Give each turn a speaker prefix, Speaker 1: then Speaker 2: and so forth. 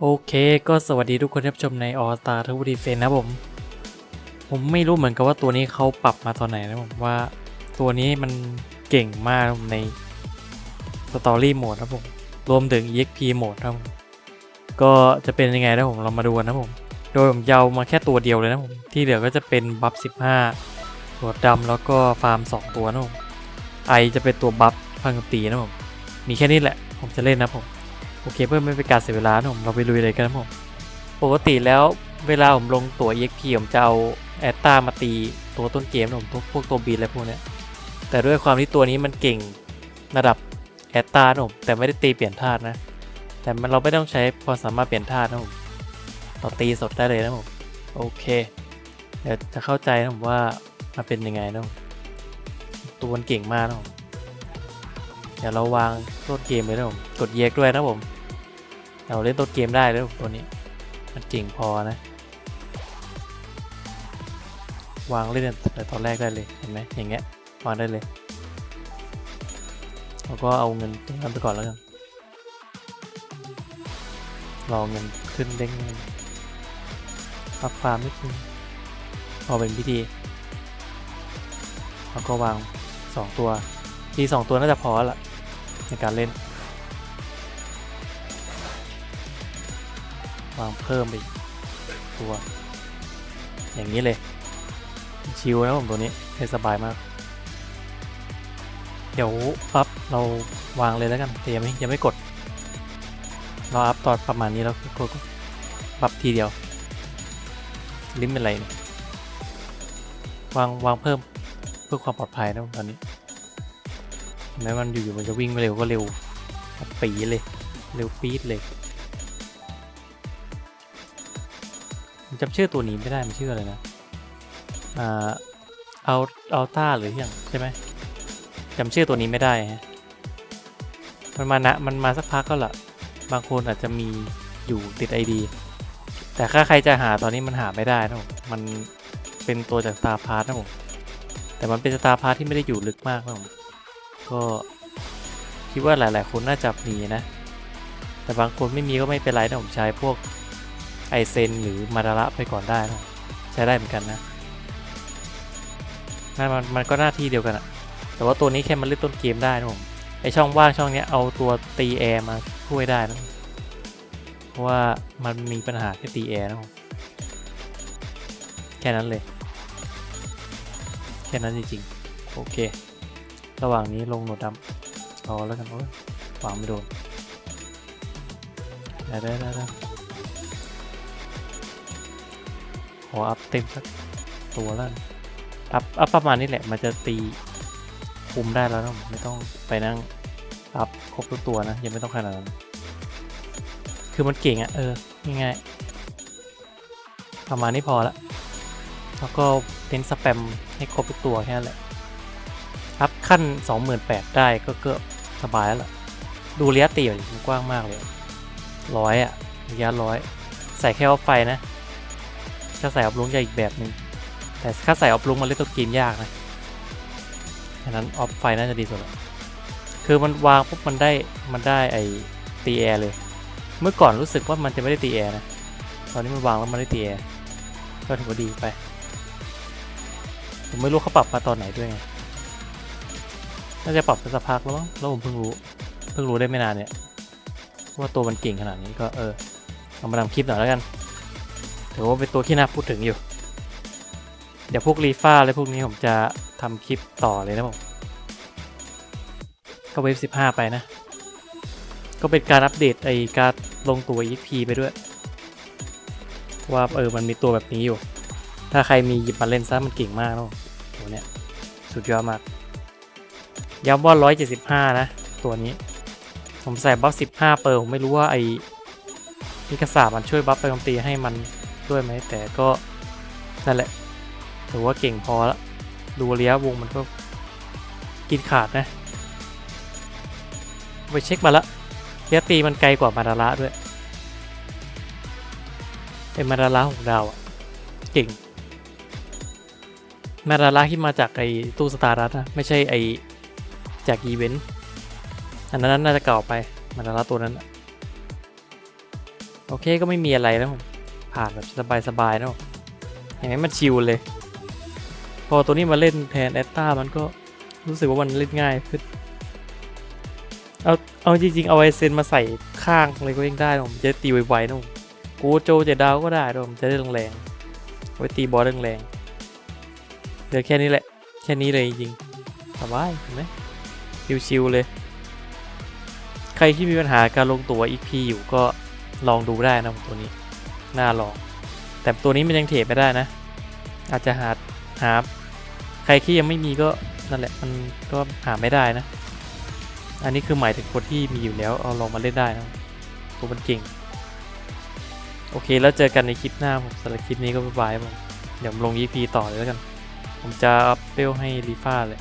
Speaker 1: โอเค ก็สวัสดีทุกคนที่รับชมในออสตาทูดีเฟนนะผม ผมไม่รู้เหมือนกันว่าตัวนี้เขาปรับมาตอนไหนนะผมว่าตัวนี้มันเก่งมากในสตอรี่โหมดนะผม รวมถึง EXP โหมดนะผม ก็จะเป็นยังไงนะผมเรามาดูนะผม โดยผมเยามาแค่ตัวเดียวเลยนะผม ที่เหลือก็จะเป็นบัฟ 15 ตัวดำแล้วก็ฟาร์ม 2 ตัวนะผมไอจะเป็นตัวบัฟพังตีนะผม มีแค่นี้แหละ ผมจะเล่นนะผม โอเคเพื่อไม่เป็นการเสียเวลานะผมเราไปลุยเลยกันนะผมปกติแล้วเวลาผมลงตัว EXP ผมจะเอาแอตตามาตีตัวต้นเกมผมพวกพวกตัวบีอะไรพวกเนี้ยแต่ด้วยความที่ตัวนี้มันเก่งระดับแอตตานะผมแต่ไม่ได้ตีเปลี่ยนธาตุนะ แต่มันเราไม่ต้องใช้ความสามารถเปลี่ยนธาตุนะผมเราตีสดได้เลยนะผมโอเคเดี๋ยวจะเข้าใจนะผมว่ามันเป็นยังไงนะผมตัวมันเก่งมากนะผมเดี๋ยวเราวางต้นเกมเลยนะผมกดเยกด้วยนะผม เราเล่นต้นเกมได้แล้วตัวนี้ มันเก่งพอนะ วางเล่นแต่ตอนแรกได้เลยเห็นไหมอย่างเงี้ยวางได้เลยแล้วก็เอาเงินตรงนั้นไปก่อนแล้วกันรอเงินขึ้นเด้งปับฟาร์มนิดนึงพอเป็นพิธีแล้วก็วางสองตัวทีสองตัวน่าจะพอละในการเล่น วางเพิ่มไปอีกตัว อย่างนี้เลย ชิวนะผมตัวนี้เล่นสบายมาก เดี๋ยวปั๊บเราวางเลยแล้วกันแต่ยังไม่ยังไม่กด เราอัพตอนประมาณนี้แล้วกดปรับทีเดียว ลิมเป็นไรเนี่ยวางวางเพิ่มเพื่อความปลอดภัยนะตอนนี้แม้มันอยู่ๆมันจะวิ่งไม่เร็วก็เร็วปีเลย เร็วปี๊ดเลย จำชื่อตัวนี้ไม่ได้มันชื่ออะไรนะอ่าเอาเอาต้าหรือยังใช่ไหมจำชื่อตัวนี้ไม่ได้ฮะมันมานะมันมาสักพักก็ละบางคนอาจจะมีอยู่ติด ID แต่ถ้าใครจะหาตอนนี้มันหาไม่ได้นะผมมันเป็นตัวจาก Star p a s s นะผมแต่มันเป็น Star p a s s ที่ไม่ได้อยู่ลึกมากนะผมก็คิดว่าหลาย ๆ คนน่าจะมีนะ แต่บางคนไม่มีก็ไม่เป็นไรนะผมใช้พวก ไอเซนหรือมาดาระไปก่อนได้นะใช้ได้เหมือนกันนะนั่นมันมันก็หน้าที่เดียวกันอะแต่ว่าตัวนี้แค่มันเล่นต้นเกมได้นะผมไอช่องว่างช่องเนี้ยเอาตัวตีแอร์มาช่วยได้นะเพราะว่ามันมีปัญหาแค่ตีแอร์นะผมแค่นั้นเลย แค่นั้นจริงๆ โอเค ระหว่างนี้ลงหนวดดำรอแล้วกันโอ้ยวางไม่โดนได้ได้ได้ ออัพเต็มสักตัวแล้วอัพอัพประมาณนี้แหละ มันจะตีคุมได้แล้วนะไม่ต้องไปนั่งอัพครบทุกตัวนะ ยังไม่ต้องขนาดนั้นคือมันเก่งอะ่ะ เออง่ายๆประมาณนี้พอละแล้วก็เป็นสแปมให้ครบทุกตัวแค่นั้นแหละอัพขั้น 28,000 ได้ก็เกือบสบายแล้วล่ะ ดูระยะตีมันกว้างมากเลยร้อยอะระยะร้อย ใส่แค่ออฟไฟนะ ถ้าใส่ออฟลุงจะอีกแบบหนึ่งแต่ถ้าใส่ออฟลุงมันเล่นตัวเกมยากนะฉะนั้นออฟไฟน่าจะดีสุดคือมันวางปุ๊บมันได้มันได้ไอตีแอร์เลย เมื่อก่อนรู้สึกว่ามันจะไม่ได้ตีแอร์นะ ตอนนี้มันวางแล้วมันได้ตีแอร์ก็ถือว่าดีไป ผมไม่รู้เขาปรับมาตอนไหนด้วยไง น่าจะปรับสักพักแล้วมั้ง แล้วผมเพิ่งรู้ เพิ่งรู้ได้ไม่นานเนี่ย ว่าตัวมันเก่งขนาดนี้ก็เออเอามาทำคลิปหน่อยแล้วกัน ถือว่าเป็นตัวที่น่าพูดถึงอยู่ เดี๋ยวพวกรีฟ้าอะไรพวกนี้ผมจะทำคลิปต่อเลยนะผมก็เว็บ15ไปนะ ก็เป็นการอัปเดตไอการลงตัว EP ไปด้วย ว่าเออมันมีตัวแบบนี้อยู่ ถ้าใครมีหยิบมาเล่นซะมันเก่งมากเนาะตัวเนี้ยสุดยอดมาก ย้ำว่า 175 นะ ตัวนี้ ผมใส่บัฟ 15 เปอร์ผมไม่รู้ว่าไอ้มิกาสามันช่วยบัฟไปโจมตีให้มัน ด้วยไหมแต่ก็นั่นแหละ ถือว่าเก่งพอละดูระยะวงมันก็กินขาดนะ ไปเช็คมาละระยตีมันไกลกว่ามาดาระด้วยเป็นมาดาระหกดาวอะเก่ง มาดาระที่มาจากไอ้ตู้สตาร์ดัตนะ ไม่ใช่ไอ้จากอีเวนต์ อันนั้นน่าจะเก่าไปมาดาระตัวนั้น โอเคก็ไม่มีอะไรนะผม ผ่านแบบสบายๆนะผมเห็นไหมมันชิลเลย พอตัวนี้มาเล่นแทนแอตตามันก็รู้สึกว่ามันเล่นง่ายขึ้นเอาเอาจริงๆ เอาไอเซนมาใส่ข้างเลยก็ยังได้นะผมจะตีไวๆนะผมกูโจเจดาวก็ได้นะผมจะได้แรงๆไว้ตีบอสแรงๆเหลือแค่นี้แหละ แค่นี้เลยจริงๆสบายเห็นไหมชิวๆเลย ใครที่มีปัญหาการลงตัว EP อยู่ก็ลองดูได้นะผมตัวนี้ น่าลองแต่ตัวนี้มันยังเทรดไม่ได้นะ อาจจะหาหาใครที่ยังไม่มีก็นั่นแหละมันก็หาไม่ได้นะ อันนี้คือหมายถึงคนที่มีอยู่แล้วเอาลองมาเล่นได้นะตัวมันเก่งโอเคแล้วเจอกันในคลิปหน้าผมสำหรับคลิปนี้ก็บายบายผมเดี๋ยวผมลง EP ต่อเลยแล้วกัน ผมจะอัพเปลให้ลีฟ้าเลย